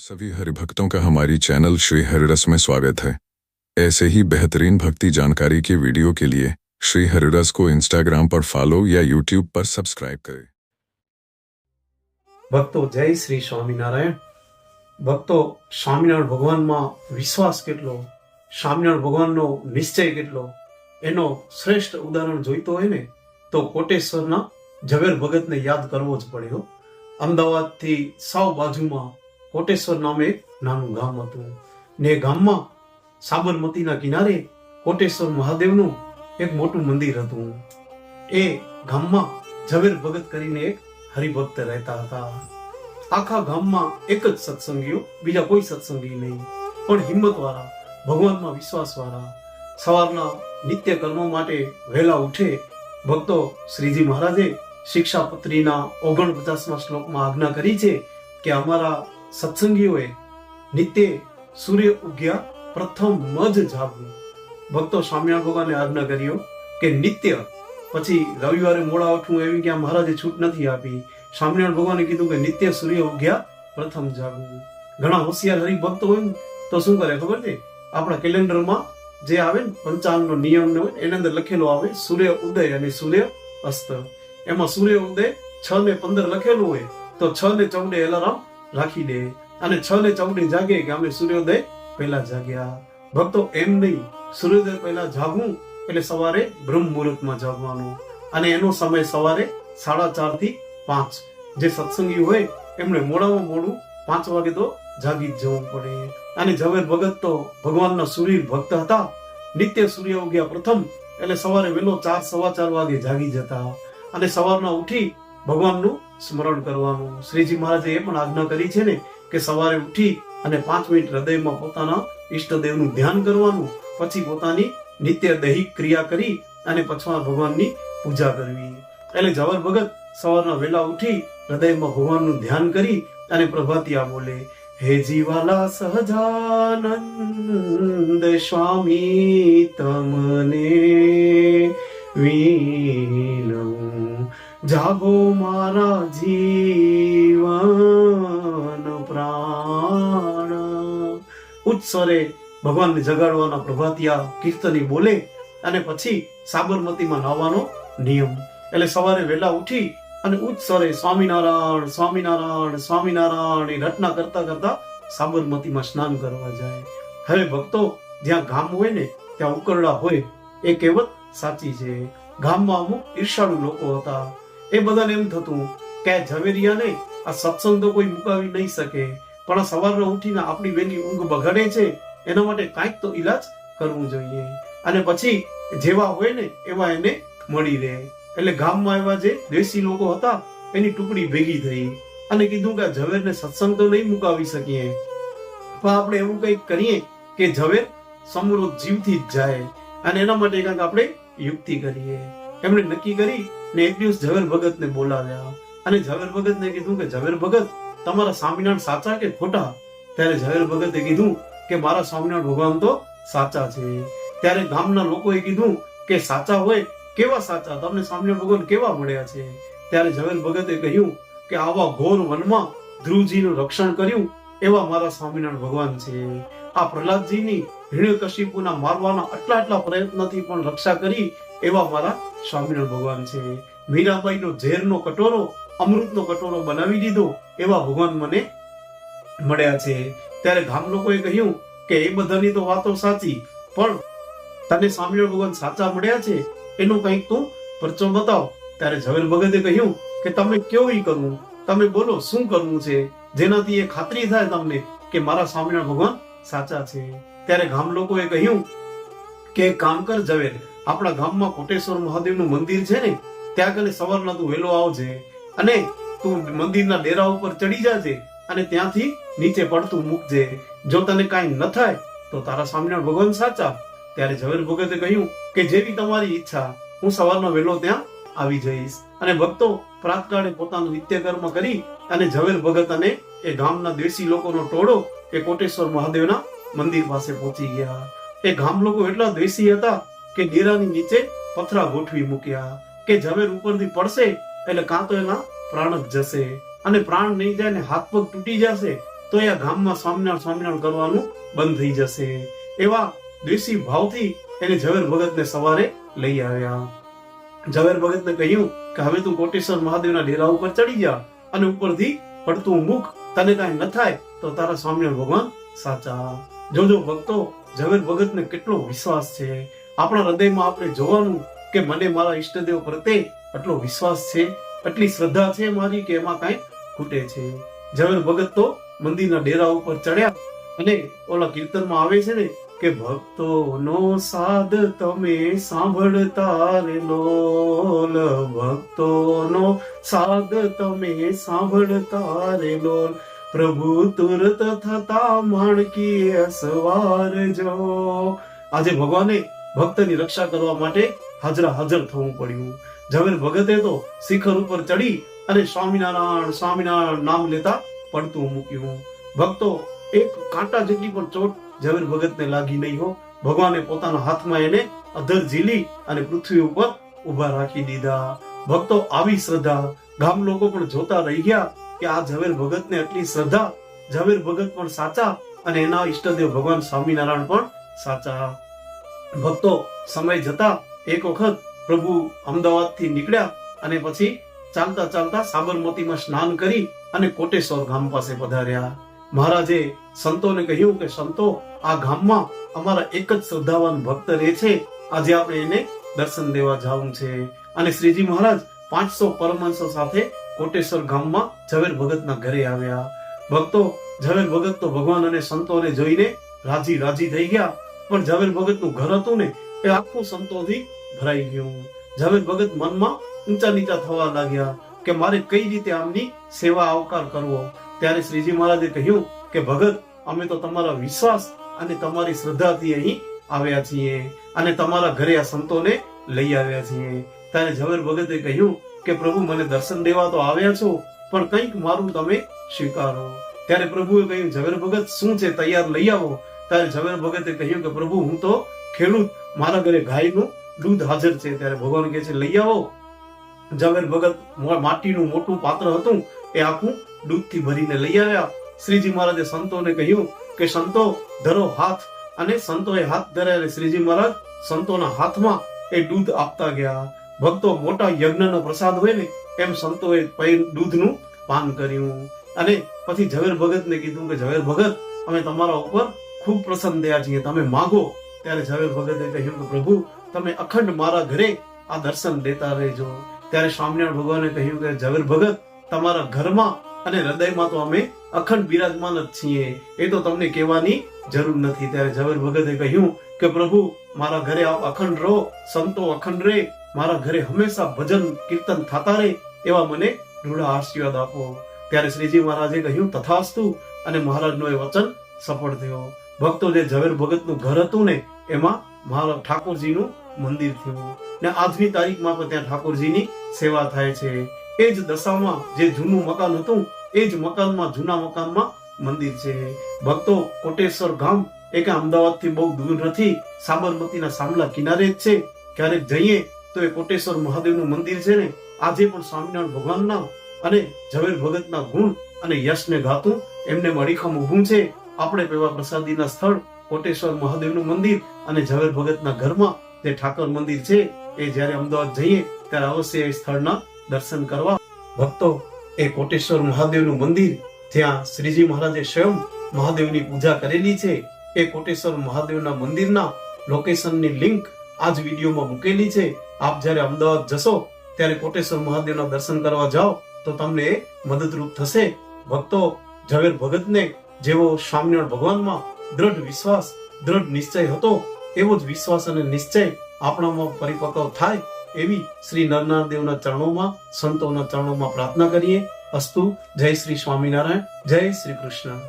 सभी हरिभक्तों का हमारी चैनल श्री हरिरस में स्वागत है ऐसे ही बेहतरीन भक्ति जानकारी के वीडियो के लिए श्री हरिरस को इंस्टाग्राम पर फॉलो या यूट्यूब पर सब्सक्राइब करें ભક્તો જય શ્રી સ્વામિનારાયણ ભક્તો સ્વામિનારાયણ ભગવાનમાં વિશ્વાસ કેટલો સ્વામિનારાયણ ભગવાનનો નિશ્ચય કેટલો એનો શ્રેષ્ઠ ઉદાહરણ જોઈતો હોય ને તો કોટેશ્વરના ઝવેર ભગતને યાદ કરવો જ પડે હો અમદાવાદથી સાવ બાજુમાં કોટેશ્વર નામે એક નાનું ગામ હતું. ને ગામમાં સાબરમતીના કિનારે કોટેશ્વર મહાદેવનું એક મોટું મંદિર હતું. એ ગામમાં ઝવેર ભગત કરીને એક હરિભક્ત રહેતા હતા. આખા ગામમાં એક જ સત્સંગીઓ, બીજા કોઈ સત્સંગી નહીં. પણ હિંમત વાળા ભગવાનમાં વિશ્વાસ વાળા સવારના નિત્ય કર્મો માટે વહેલા ઉઠે ભક્તો શ્રીજી મહારાજે શિક્ષાપત્રીના ઓગણપચાસમાં શ્લોકમાં આજ્ઞા કરી છે કે અમારા સત્સંગીઓએ નિત્ય સૂર્ય ઉગ્યા પ્રથમ જ જાગવું. ભક્તો સ્વામિનારાયણ ભગવાનને આજ્ઞા કર્યો કે નિત્ય, પછી રવિવારે મોડા ઉઠવું એવી ક્યાં મહારાજે છૂટ નથી આપી. સ્વામિનારાયણ ભગવાને કીધું કે નિત્ય સૂર્ય ઉગ્યા પ્રથમ જાગવું. ઘણા હોશિયાર હરિભક્તો હોય તો શું કરે ખબર છે? આપણા કેલેન્ડરમાં જે આવે ને, પંચાંગનો નિયમ હોય એની અંદર લખેલો આવે સૂર્ય ઉદય અને સૂર્ય અસ્ત. એમાં સૂર્ય ઉદય છ ને પંદર લખેલું હોય, તો છ ને ચૌદે એલાર્મ રાખી દે અને છ ને ચૌદે જાગે કે સૂર્યોદય પહેલા જાગ્યા. ભક્તો એમ નહીં, સૂર્યોદય પહેલા જાગવું એટલે સવારે બ્રહ્મ મુહૂર્તમાં જાગવાનું. અને એનો સમય સવારે સાડા ચારથી પાંચ. જે સત્સંગી હોય એમણે મોડામાં મોડું પાંચ વાગે તો જાગી જવું પડે. અને ઝવેર ભગત તો ભગવાનના સૂર્ય ભક્ત હતા. નિત્ય સૂર્ય ઉગ્યા પ્રથમ એટલે સવારે વહેલો ચાર, સવા ચાર વાગે જાગી જતા. અને સવારના ઉઠી ભગવાનનું સ્મરણ કરવાનું. શ્રીજી મહારાજે એ પણ આજ્ઞા કરી છે ને કે સવારે ઉઠી અને પાંચ મિનિટ હૃદયમાં પોતાના ઈષ્ટદેવનું ધ્યાન કરવાનું, પછી પોતાની નિત્ય દૈહિક ક્રિયા કરી અને પછી ભગવાનની પૂજા કરવી. એટલે જવર ભગત સવારના વેલા ઉઠી હૃદયમાં ભગવાનનું ધ્યાન કરી અને પ્રભાતિયા બોલે, હે જીવાલા સહજાનંદ સ્વામી, તમને વીણું જાગો મારા જીવન પ્રાણ. ઉત્સરે ભગવાનને જગાડવાના પ્રભાતિયા કીર્તની બોલે અને પછી સાબરમતીમાં નાહવાનો નિયમ. એટલે સવારે વહેલા ઉઠી અને ઉત્સરે સ્વામિનારાયણ સ્વામિનારાયણ સ્વામિનારાયણ એ રચના કરતા કરતા સાબરમતીમાં સ્નાન કરવા જાય. હવે ભક્તો જ્યાં ગામ હોય ને, ત્યાં ઉકરડા હોય, એ કહેવત સાચી છે. ગામમાં અમુક ઈર્ષાળુ લોકો હતા. એ બધાને એમ થતું કે ઝવેરિયા નહીં, આ સત્સંગ તો કોઈ મુકાવી નહીં શકે. પણ આ સવારના ઉઠીને આપણી વહેલી ઊંઘ બગડે છે, એના માટે કાંઈક તો ઈલાજ કરવું જોઈએ. અને પછી જેવા હોય ને એવા એને મળી રહે. એટલે ગામમાં એવા જે દેશી લોકો હતા, એની ટુકડી ભેગી થઈ અને કીધું કે ઝવેરને સત્સંગ તો નહીં મુકાવી શકીએ. પણ આપણે એવું કંઈક કરીએ કે ઝવેર સમૃદ્ધ જીવથી જ જાય અને એના માટે કંઈક આપણે યુક્તિ કરીએ. એમણે નક્કી કરી ને એક દિવસ ઝવેર ભગતને બોલાવ્યા અને ઝવેર ભગતને કીધું કે, ઝવેર ભગત, તમારા સ્વામિનારાયણ સાચા કે ખોટા? ત્યારે ઝવેર ભગતે કીધું કે, મારા સ્વામિનારાયણ ભગવાન તો સાચા છે. ત્યારે ગામના લોકોએ કીધું કે, સાચા હોય કેવા સાચા? તમને સ્વામિનારાયણ ભગવાન કેવા મળ્યા છે? ત્યારે ઝવેર ભગતે કહ્યું કે, આવા ઘોર વનમાં ધ્રુવજીનું રક્ષણ કર્યું એવા મારા સ્વામિનારાયણ ભગવાન છે. આ પ્રહલાદજીની હિરણ્યકશિપુના મારવાના આટલા આટલા પ્રયત્નથી પણ રક્ષા કરી એવા મારા સ્વામિનારાયણ ભગવાન છે. મીરાબાઈનો ઝેરનો કટોરો, અમૃતનો કટોરો બનાવી દીધો, એવા ભગવાન મને મળ્યા છે. ત્યારે ગામ લોકોએ કહ્યું કે એ બધાની તો વાતો સાચી, પણ તને સ્વામિનારાયણ ભગવાન સાચા મળ્યા છે? એનું કંઈક તું પરચો બતાવ. ત્યારે ઝવેર ભગતે કહ્યું કે તમે કેવું કરવું તમે બોલો, શું કરવું છે? જેનાથી એ ખાતરી થાય તમને કે મારા સ્વામિનારાયણ ભગવાન સાચા છે. ત્યારે ગામ લોકોએ કહ્યું કે કામ કર ઝવેર. આપણા ગામમાં કોટેશ્વર મહાદેવનું મંદિર છે ને, ત્યાં કને સવારના તું વહેલો આવજે અને તું મંદિરના ડેરા ઉપર ચડી જાજે અને ત્યાંથી નીચે પડતું મૂકજે. જો તને કાંઈ ન થાય, તો તારા સ્વામિનારાયણ ભગવાન સાચા. ત્યારે ઝવેર ભગતે કહ્યું કે જેવી તમારી ઈચ્છા, હું સવારનો વહેલો ત્યાં આવી જઈશ. અને ભક્તો પ્રાતકાળે પોતાનું નિત્યકર્મ કરી અને ઝવેર ભગત અને એ ગામના દેશી લોકોનો ટોળો એ કોટેશ્વર મહાદેવના મંદિર પાસે પહોંચી ગયા. એ ગામ લોકો એટલા દ્વેષી હતા કે ડેરાની નીચે પથરા ગોઠવી મૂક્યા કે ઝવેર ઉપરથી પડશે એટલે કાં તો એના પ્રાણ જ જશે. અને પ્રાણ નહીં જાય ને હાથ પગ તૂટી જશે, તો એ ગામમાં સ્વામિનારાયણ સ્વામિનારાયણ કરવાનું બંધ થઈ જશે. એવા દ્વેષી ભાવથી એને ઝવેર ભગતને સવારે લઈ આવ્યા. ઝવેર ભગતને કહ્યું કે હવે તું કોટેશ્વર મહાદેવના ડેરા ઉપર ચડી જા અને ઉપરથી પડતું મુખ તને કાંઈ ન થાય તો તારા સ્વામિનારાયણ ભગવાન સાચા. જોજો ભક્તો ઝવેર ભગતને કેટલો વિશ્વાસ છે. આપણા હૃદયમાં આપણે જોવાનું કે મને મારા ઈષ્ટદેવ પ્રત્યે આટલો વિશ્વાસ છે, આટલી શ્રદ્ધા છે મારી કે એમાં કાંઈ ખૂટે છે. ઝવેર ભગત તો મંદિરના ડેરા ઉપર ચડ્યા અને ઓલા કીર્તનમાં આવે છે ને કે, ભક્તોનો સાદ તમે સાંભળતા રે લોલ ભક્તોનો સાદ તમે સાંભળતા રે લોલ પ્રભુ તુરત થતા માણકી અસવાર જો આજે ભગવાને ભક્તની રક્ષા કરવા માટે હાજરા હાજર થવું પડ્યું. ઝવેર ભગતે તો શિખર ઉપર ચડી અને સ્વામિનારાયણ સ્વામિનારાયણ નામ લેતા પડતું મૂક્યું. ભક્તો એક કાંટા જેટલી પણ ચોટ ઝવેર ભગતને લાગી નહીં હો. ભગવાને પોતાના હાથમાં એને અધર ઝીલી અને પૃથ્વી ઉપર ઊભા રાખી દીધા. ભક્તો આવી શ્રદ્ધા. ગામ લોકો પણ જોતા રહી ગયા કે આ ઝવેર ભગતને આટલી શ્રદ્ધા. ઝવેર ભગત પણ સાચા અને એના ઈષ્ટદેવ ભગવાન સ્વામિનારાયણ પણ સાચા. ભક્તો સમય જતા એક વખત પ્રભુ અમદાવાદથી નીકળ્યા અને પછી ચાલતા ચાલતા સાબરમતીમાં સ્નાન કરી અને કોટેશ્વર ગામ પાસે પધાર્યા. મહારાજે સંતોને કહ્યું કે, સંતો, આ ગામમાં અમારા એક જ શ્રદ્ધાવાન ભક્ત રહે છે. આજે આપણે એને દર્શન દેવા જવું છે. અને શ્રીજી મહારાજ પાંચસો પરમહંસો સાથે કોટેશ્વર ગામમાં ઝવેર ભગતના ઘરે આવ્યા. ભક્તો, ઝવેર ભગત તો ભગવાન અને સંતોને જોઈને રાજી રાજી થઈ ગયા પણ ઝવેર ભગતનું ઘર હતું ને, એ આખું સંતોથી ભરાઈ ગયું. ઝવેર ભગત મનમાં ઊંચા નીચા થવા લાગ્યા કે મારે કઈ રીતે આમની સેવા આવકાર કરવો? ત્યારે શ્રીજી મહારાજે કહ્યું કે, ભગત, અમે તો તમારા વિશ્વાસ અને તમારી શ્રદ્ધાથી અહીં આવ્યા છીએ અને તમારા ઘરે આ સંતોને લઈ આવ્યા છીએ. ત્યારે ઝવેર ભગતે કહ્યું કે, પ્રભુ, મને દર્શન દેવા તો આવ્યા છો, પણ કંઈક મારું તમે સ્વીકારો. ત્યારે પ્રભુએ કહ્યું, ઝવેર ભગત, શું છે? તૈયાર લઈ આવો. ત્યારે ઝવેર ભગતે કહ્યું કે, પ્રભુ, હું તો ખેડૂત, મારા ઘરે ગાયનું દૂધ હાજર છે. ત્યારે ભગવાન કહે છે, લઈ આવો. ઝવેર ભગત માટીનું મોટું પાત્ર હતું, એ આખું દૂધથી ભરીને લઈ આવ્યા. શ્રીજી મહારાજે સંતોને કહ્યું કે, સંતો, ધરો હાથ. અને સંતોએ હાથ ધર્યા શ્રીજી મહારાજ સંતોના હાથમાં એ દૂધ આપતા ગયા. ભક્તો મોટા યજ્ઞનો પ્રસાદ હોય ને, એમ સંતોએ દૂધનું પાન કર્યું. અને પછી ઝવેર ભગતને કીધું કે, ઝવેર ભગત, અમે તમારા ઉપર ખૂબ પ્રસન્ન થયા છીએ. તમે માગો ત્યારે ઝવેર ભગતે કહ્યું કે પ્રભુ, તમે અખંડ મારા ઘરે આ દર્શન દેતા રહેજો. ત્યારે સ્વામિનારાયણ ભગવાને કહ્યું કે ઝવેર ભગત, તમારા ઘરમાં અને હૃદયમાં તો અમે અખંડ બિરાજમાન જ છીએ. એ તો તમને કહેવાની જરૂર નથી. ત્યારે ઝવેર ભગતે કહ્યું કે, પ્રભુ, મારા ઘરે આપ અખંડ રહો, સંતો અખંડ રહે, મારા ઘરે હંમેશા ભજન કીર્તન થતા રહે, એવા મને દૃઢ આશીર્વાદ આપો. ત્યારે શ્રીજી મહારાજે કહ્યું, તથાસ્તુ, અને મહારાજનો એ વચન સફળ થયો. ભક્તો જે ઝવેર ભગતનું ઘર હતું ને, એમાં મહારાજ ઠાકોરજીનું મંદિર થયું. ને આજની તારીખમાં પણ ત્યાં ઠાકોરજીની સેવા થાય છે. એ જ દશામાં જે જૂનું મકાન હતું, એ જ મકાનમાં, જૂના મકાનમાં મંદિર છે. ભક્તો કોટેશ્વર ગામ એ કે અમદાવાદથી બહુ દૂર નથી, સાબરમતીના સામલા કિનારે જ છે. ક્યારેક જઈએ તો એ કોટેશ્વર મહાદેવનું મંદિર છે ને, આજે પણ સ્વામિનારાયણ ભગવાનના અને ઝવેર ભગતના ગુણ અને યશને ગાતું, એમને અડીખમ ઊભું છે. આપણે પેવા પ્રસાદીના સ્થળ, કોટેશ્વર મહાદેવનું મંદિર અને ઝવેર ભગતના ઘરમાં જે ઠાકર મંદિર છે, એ જ્યારે અમદાવાદ જઈએ, ત્યારે અવશ્ય એ સ્થળના દર્શન કરવા. ભક્તો, એ કોટેશ્વર મહાદેવનું મંદિર, જ્યાં શ્રીજી મહારાજે સ્વયં મહાદેવની પૂજા કરેલી છે, એ કોટેશ્વર મહાદેવના મંદિરના લોકેશનની લિંક આ જ વિડીયોમાં મૂકેલી છે. આપ જ્યારે અમદાવાદ જશો, ત્યારે કોટેશ્વર મહાદેવના દર્શન કરવા જાઓ, તો તમને મદદરૂપ થશે. ભક્તો, ઝવેર ભગતને જેવો સ્વામિનારાયણ ભગવાનમાં દ્રઢ વિશ્વાસ, દ્રઢ નિશ્ચય હતો, એવો જ વિશ્વાસ અને નિશ્ચય આપણામાં પરિપક્વ થાય એવી શ્રી નરનાર દેવના ચરણોમાં, સંતોના ચરણોમાં પ્રાર્થના કરીએ. અસ્તુ, જય શ્રી સ્વામિનારાયણ, જય શ્રી કૃષ્ણ.